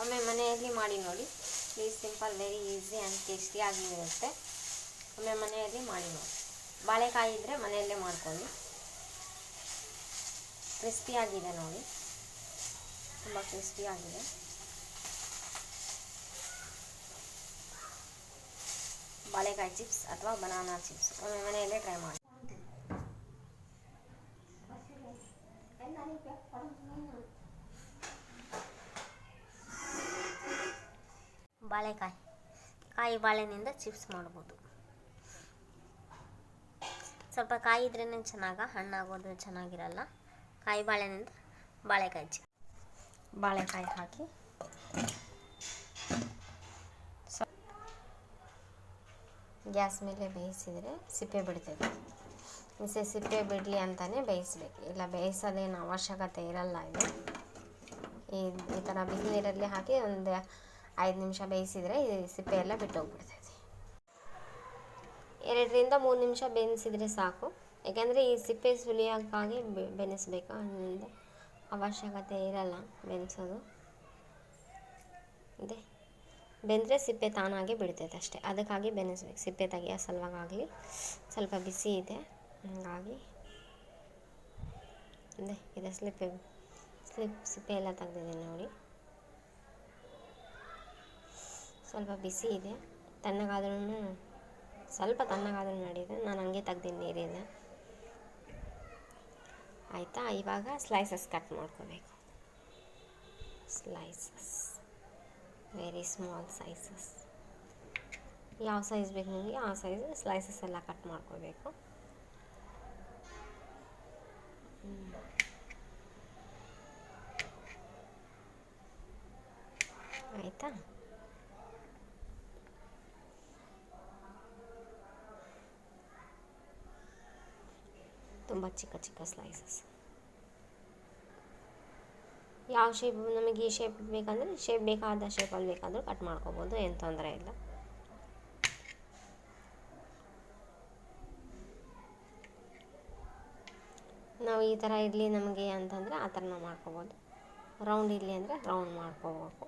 ಒಮ್ಮೆ ಮನೆಯಲ್ಲಿ ಮಾಡಿ ನೋಡಿ. Please simple very easy and ಟೇಸ್ಟಿಯಾಗಿ ಇರುತ್ತೆ ಒಮ್ಮೆ ಮನೆಯಲ್ಲಿ ಮಾಡಿ ನೋಡಿ. ಬಾಳೆಕಾಯಿ ಇದ್ದರೆ ಮನೆಯಲ್ಲೇ ಮಾಡ್ಕೊಳ್ಳಿ. ಕ್ರಿಸ್ಪಿಯಾಗಿದೆ ನೋಡಿ. ತುಂಬ ಕ್ರಿಸ್ಪಿಯಾಗಿದೆ ಬಾಳೆಕಾಯಿ ಚಿಪ್ಸ್ ಅಥವಾ ಬನಾನಾ ಚಿಪ್ಸ್ ಒಮ್ಮೆ ಮನೆಯಲ್ಲೇ ಟ್ರೈ ಮಾಡಿ. ಬಾಳೆಕಾಯಿ, ಕಾಯಿ ಬಾಳೆನಿಂದ ಚಿಪ್ಸ್ ಮಾಡ್ಬೋದು. ಸ್ವಲ್ಪ ಕಾಯಿ ಇದ್ರೇ ಚೆನ್ನಾಗ ಹಣ್ಣಾಗೋದು ಚೆನ್ನಾಗಿರಲ್ಲ. ಕಾಯಿ ಬಾಳೆನಿಂದ ಬಾಳೆಕಾಯಿ ಚಿಪ್ಸ್ ಬಾಳೆಕಾಯಿ ಹಾಕಿ. ಗ್ಯಾಸ್ ಮೇಲೆ ಬೇಯಿಸಿದರೆ ಸಿಪ್ಪೆ ಬಿಡ್ತೈತೆ. ಮಿಸೆ ಸಿಪ್ಪೆ ಬಿಡಲಿ ಅಂತಲೇ ಬೇಯಿಸ್ಬೇಕು. ಇಲ್ಲ, ಬೇಯಿಸೋದೇನು ಅವಶ್ಯಕತೆ ಇರಲ್ಲ ಇದು. ಈ ಈ ಥರ ಬಿಸಿನೀರಲ್ಲಿ ಹಾಕಿ ಒಂದು ಐದು ನಿಮಿಷ ಬೇಯಿಸಿದರೆ ಈ ಸಿಪ್ಪೆ ಎಲ್ಲ ಬಿಟ್ಟೋಗ್ಬಿಡ್ತೈತಿ ಎರಡರಿಂದ ಮೂರು ನಿಮಿಷ ಬೇಯಿಸಿದರೆ ಸಾಕು. ಯಾಕೆಂದರೆ ಈ ಸಿಪ್ಪೆ ಸುಲಿಯೋಕ್ಕಾಗಿ ಬೆನೆಸ್ಬೇಕು. ಅಂದರೆ ಅವಶ್ಯಕತೆ ಇರಲ್ಲ ಬೆನೆಸೋದು. ಅದೇ ಬೆಂದರೆ ಸಿಪ್ಪೆ ತಾನಾಗೆ ಬಿಡ್ತೈತೆ ಅಷ್ಟೇ. ಅದಕ್ಕಾಗಿ ಬೆನೆಸ್ಬೇಕು. ಸಿಪ್ಪೆ ತೆಗೆಯೋ ಸಲುವಾಗಲಿ ಸ್ವಲ್ಪ ಬಿಸಿ ಇದೆ. ಹಾಗಾಗಿ ಅದೇ ಇದೆ. ಸ್ಲಿಪ್ಪೆ, ಸ್ಲಿಪ್, ಸಿಪ್ಪೆ ಎಲ್ಲ ತೆಗ್ದಿದ್ದೀನಿ ನೋಡಿ. ಸ್ವಲ್ಪ ಬಿಸಿ ಇದೆ. ತಣ್ಣಗಾದ್ರೂ ಸ್ವಲ್ಪ ತಣ್ಣಗಾದ್ರೂ ನಡೆಯುತ್ತೆ ನಾನು ಹಂಗೆ ತೆಗ್ದಿನಿ ನೀರಿಂದ. ಆಯಿತಾ? ಇವಾಗ ಸ್ಲೈಸಸ್ ಕಟ್ ಮಾಡ್ಕೋಬೇಕು. ಸ್ಲೈಸಸ್ ವೆರಿ ಸ್ಮಾಲ್ ಸೈಸಸ್ ಯಾವ ಸೈಜ್ ಬೇಕು ನಿಮಗೆ? ಆ ಸೈಜ್ ಸ್ಲೈಸಸ್ ಎಲ್ಲ ಕಟ್ ಮಾಡ್ಕೋಬೇಕು. ಆಯಿತಾ? ತುಂಬ ಚಿಕ್ಕ ಚಿಕ್ಕ ಸ್ಲೈಸಸ್ ಯಾವ ಶೇಪ್ ನಮಗೆ ಈ ಶೇಪ್ ಬೇಕಂದರೆ ಶೇಪ್ ಬೇಕಾದ ಶೇಪಲ್ಲಿ ಬೇಕಾದರೂ ಕಟ್ ಮಾಡ್ಕೋಬೋದು, ಏನು ತೊಂದರೆ ಇಲ್ಲ. ನಾವು ಈ ಥರ ಇರಲಿ ನಮಗೆ ಅಂತಂದರೆ ಆ ಥರ ನಾವು ಮಾಡ್ಕೋಬೋದು. ರೌಂಡ್ ಇರಲಿ ಅಂದರೆ ರೌಂಡ್ ಮಾಡ್ಕೋಬೇಕು.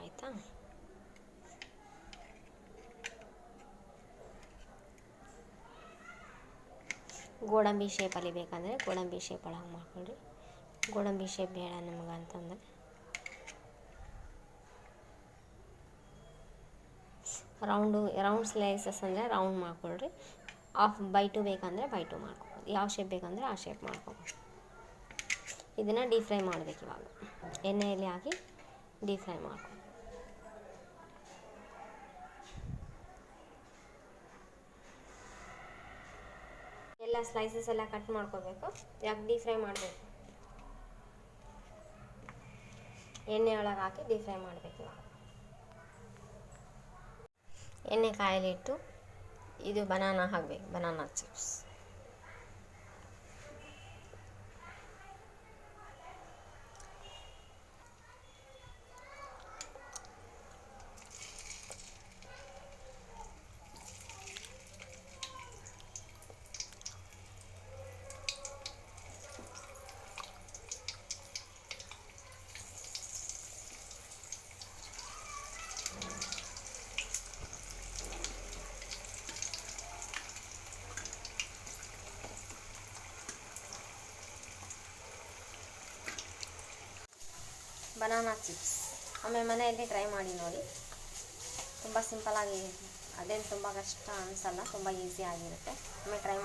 ಆಯಿತಾ? ಗೋಡಂಬಿ ಶೇಪಲ್ಲಿ ಬೇಕಂದರೆ ಗೋಡಂಬಿ ಶೇಪ್ ಒಳಗೆ ಮಾಡ್ಕೊಳ್ಳಿ ಗೋಡಂಬಿ ಶೇಪ್ ಬೇಡ ನಿಮ್ಗೆ ಅಂತಂದರೆ. ರೌಂಡು ರೌಂಡ್ ಸ್ಲೈಸಸ್ ಅಂದರೆ ರೌಂಡ್ ಮಾಡ್ಕೊಳ್ರಿ. ಆಫ್ ಬೈ ಟು ಬೇಕಂದರೆ ಬೈ ಟು ಮಾಡ್ಕೊಬೋದು ಯಾವ ಶೇಪ್ ಬೇಕಂದರೆ ಆ ಶೇಪ್ ಮಾಡ್ಕೊಬೋದು ಇದನ್ನು ಡೀಪ್ ಫ್ರೈ ಮಾಡಬೇಕು ಇವಾಗ. ಎಣ್ಣೆಯಲ್ಲಿ ಹಾಕಿ ಡೀಪ್ ಫ್ರೈ ಮಾಡ್ಕೊ ಎಲ್ಲ ಸ್ಲೈಸಸ್ ಎಲ್ಲ ಕಟ್ ಮಾಡ್ಕೋಬೇಕು. ಯಾಕೆ ಡೀಪ್ ಫ್ರೈ ಮಾಡಬೇಕು. ಎಣ್ಣೆ ಒಳಗೆ ಹಾಕಿ ಡೀಪ್ ಫ್ರೈ ಮಾಡಬೇಕು ಎಣ್ಣೆ ಕಾಯಲಿಟ್ಟು ಇದು ಬನಾನಾ ಹಾಕಬೇಕು ಬನಾನಾ ಚಿಪ್ಸ್ ಬನಾನಾ ಚಿಪ್ಸ್ ಆಮೇಲೆ ಮನೆಯಲ್ಲಿ ಟ್ರೈ ಮಾಡಿ ನೋಡಿ. ತುಂಬ ಸಿಂಪಲಾಗಿ ಅದೇನು ತುಂಬ ಕಷ್ಟ ಅನಿಸಲ್ಲ, ತುಂಬ ಈಸಿ ಆಗಿರುತ್ತೆ. ಒಮ್ಮೆ ಟ್ರೈ